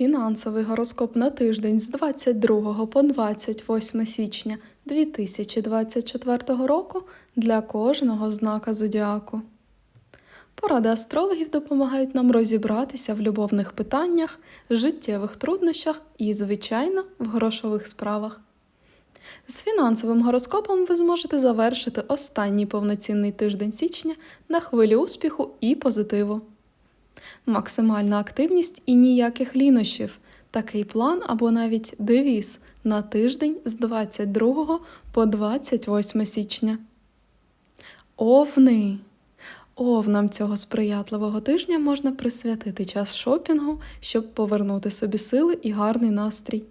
Фінансовий гороскоп на тиждень з 22 по 28 січня 2024 року для кожного знака зодіаку. Поради астрологів допомагають нам розібратися в любовних питаннях, життєвих труднощах і, звичайно, в грошових справах. З фінансовим гороскопом ви зможете завершити останній повноцінний тиждень січня на хвилі успіху і позитиву. Максимальна активність і ніяких лінощів. Такий план або навіть девіз на тиждень з 22 по 28 січня. Овни. Овнам цього сприятливого тижня можна присвятити час шопінгу, щоб повернути собі сили і гарний настрій.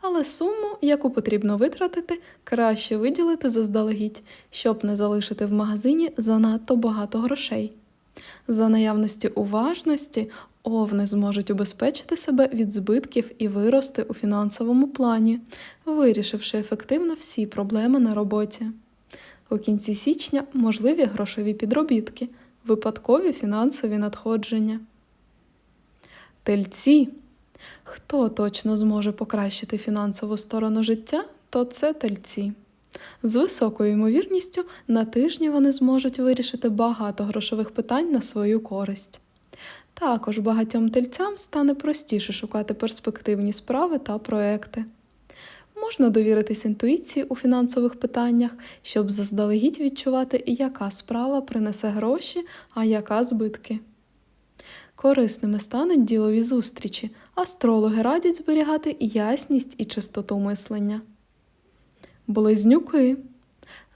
Але суму, яку потрібно витратити, краще виділити заздалегідь, щоб не залишити в магазині занадто багато грошей. За наявності уважності овни зможуть убезпечити себе від збитків і вирости у фінансовому плані, вирішивши ефективно всі проблеми на роботі. У кінці січня можливі грошові підробітки, випадкові фінансові надходження. Тельці. Хто точно зможе покращити фінансову сторону життя, то це тельці. З високою ймовірністю на тижні вони зможуть вирішити багато грошових питань на свою користь. Також багатьом тельцям стане простіше шукати перспективні справи та проекти. Можна довіритись інтуїції у фінансових питаннях, щоб заздалегідь відчувати, яка справа принесе гроші, а яка збитки. Корисними стануть ділові зустрічі, астрологи радять зберігати ясність і чистоту мислення. Близнюки.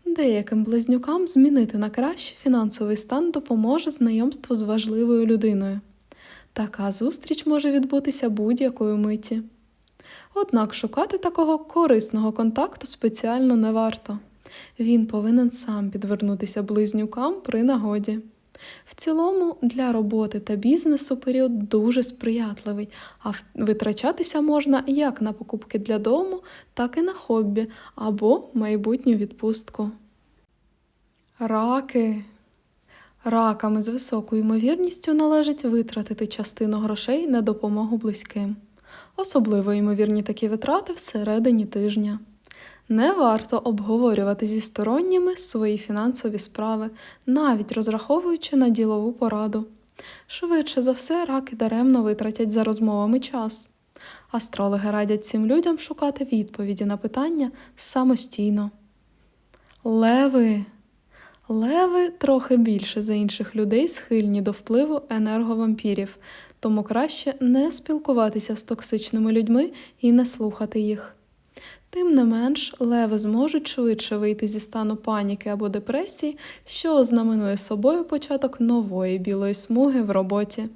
Деяким близнюкам змінити на краще фінансовий стан допоможе знайомство з важливою людиною. Така зустріч може відбутися будь-якої миті. Однак шукати такого корисного контакту спеціально не варто. Він повинен сам підвернутися близнюкам при нагоді. В цілому для роботи та бізнесу період дуже сприятливий, а витрачатися можна як на покупки для дому, так і на хобі або майбутню відпустку. Раки. Ракам із високою ймовірністю належить витратити частину грошей на допомогу близьким. Особливо ймовірні такі витрати всередині тижня. Не варто обговорювати зі сторонніми свої фінансові справи, навіть розраховуючи на ділову пораду. Швидше за все, раки даремно витратять за розмовами час. Астрологи радять цим людям шукати відповіді на питання самостійно. Леви. Леви трохи більше за інших людей схильні до впливу енерговампірів, тому краще не спілкуватися з токсичними людьми і не слухати їх. Тим не менш, леви зможуть швидше вийти зі стану паніки або депресії, що ознаменує собою початок нової білої смуги в роботі.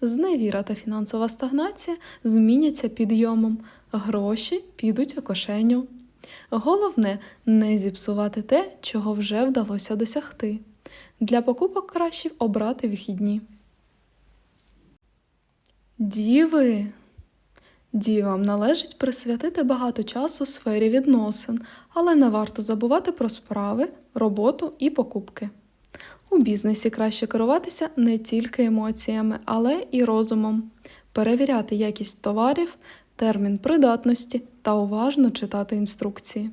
Зневіра та фінансова стагнація зміняться підйомом, гроші підуть у кишеню. Головне не зіпсувати те, чого вже вдалося досягти. Для покупок краще обрати вихідні. Діви. Дівам належить присвятити багато часу сфері відносин, але не варто забувати про справи, роботу і покупки. У бізнесі краще керуватися не тільки емоціями, але і розумом, перевіряти якість товарів, термін придатності та уважно читати інструкції.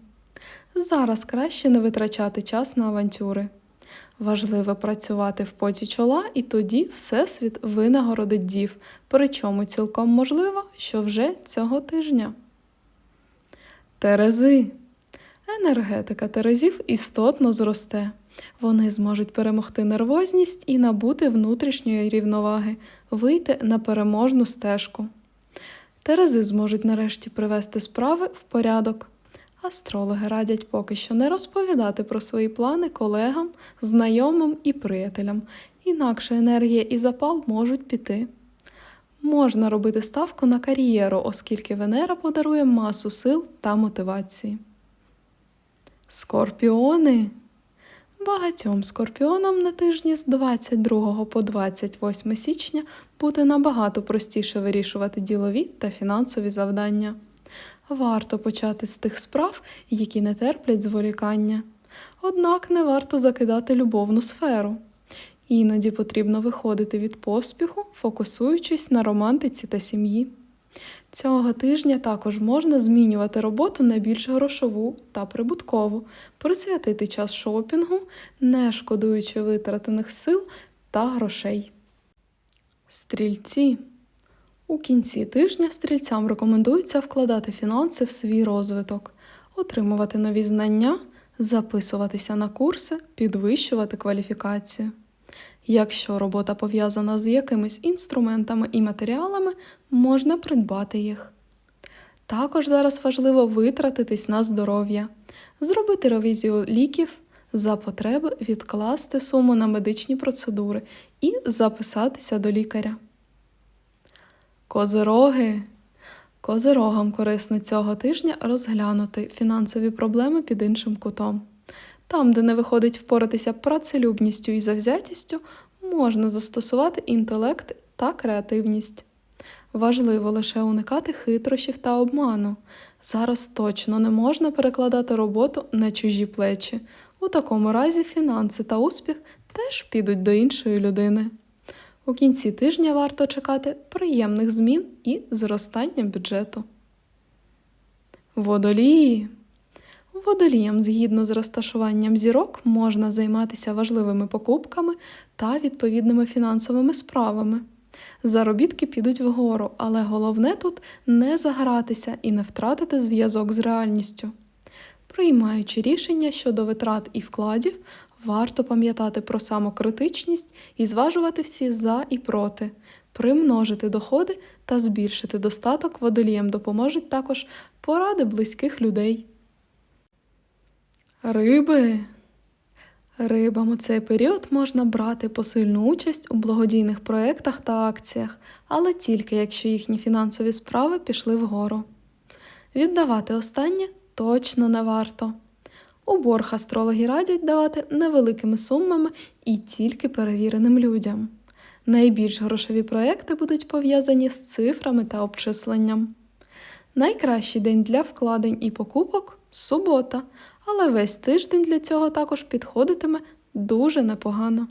Зараз краще не витрачати час на авантюри. Важливо працювати в поті чола, і тоді Всесвіт винагородить дів, причому цілком можливо, що вже цього тижня. Терези. Енергетика терезів істотно зросте. Вони зможуть перемогти нервозність і набути внутрішньої рівноваги, вийти на переможну стежку. Терези зможуть нарешті привести справи в порядок. Астрологи радять поки що не розповідати про свої плани колегам, знайомим і приятелям, інакше енергія і запал можуть піти. Можна робити ставку на кар'єру, оскільки Венера подарує масу сил та мотивації. Скорпіони. Багатьом скорпіонам на тижні з 22 по 28 січня буде набагато простіше вирішувати ділові та фінансові завдання. Варто почати з тих справ, які не терплять зволікання. Однак не варто закидати любовну сферу. Іноді потрібно виходити від поспіху, фокусуючись на романтиці та сім'ї. Цього тижня також можна змінювати роботу на більш грошову та прибуткову, присвятити час шопінгу, не шкодуючи витратених сил та грошей. Стрільці. У кінці тижня стрільцям рекомендується вкладати фінанси в свій розвиток, отримувати нові знання, записуватися на курси, підвищувати кваліфікацію. Якщо робота пов'язана з якимись інструментами і матеріалами, можна придбати їх. Також зараз важливо витратитись на здоров'я, зробити ревізію ліків, за потреби відкласти суму на медичні процедури і записатися до лікаря. Козироги. Козирогам корисно цього тижня розглянути фінансові проблеми під іншим кутом. Там, де не виходить впоратися працелюбністю і завзятістю, можна застосувати інтелект та креативність. Важливо лише уникати хитрощів та обману. Зараз точно не можна перекладати роботу на чужі плечі. У такому разі фінанси та успіх теж підуть до іншої людини. У кінці тижня варто чекати приємних змін і зростання бюджету. Водолії. Водоліям згідно з розташуванням зірок можна займатися важливими покупками та відповідними фінансовими справами. Заробітки підуть вгору, але головне тут не загратися і не втратити зв'язок з реальністю. Приймаючи рішення щодо витрат і вкладів, варто пам'ятати про самокритичність і зважувати всі за і проти. Примножити доходи та збільшити достаток водоліям допоможуть також поради близьких людей. Риби. Рибам у цей період можна брати посильну участь у благодійних проєктах та акціях, але тільки якщо їхні фінансові справи пішли вгору. Віддавати останнє точно не варто. У борг астрологи радять давати невеликими сумами і тільки перевіреним людям. Найбільш грошові проекти будуть пов'язані з цифрами та обчисленням. Найкращий день для вкладень і покупок субота, але весь тиждень для цього також підходитиме дуже непогано.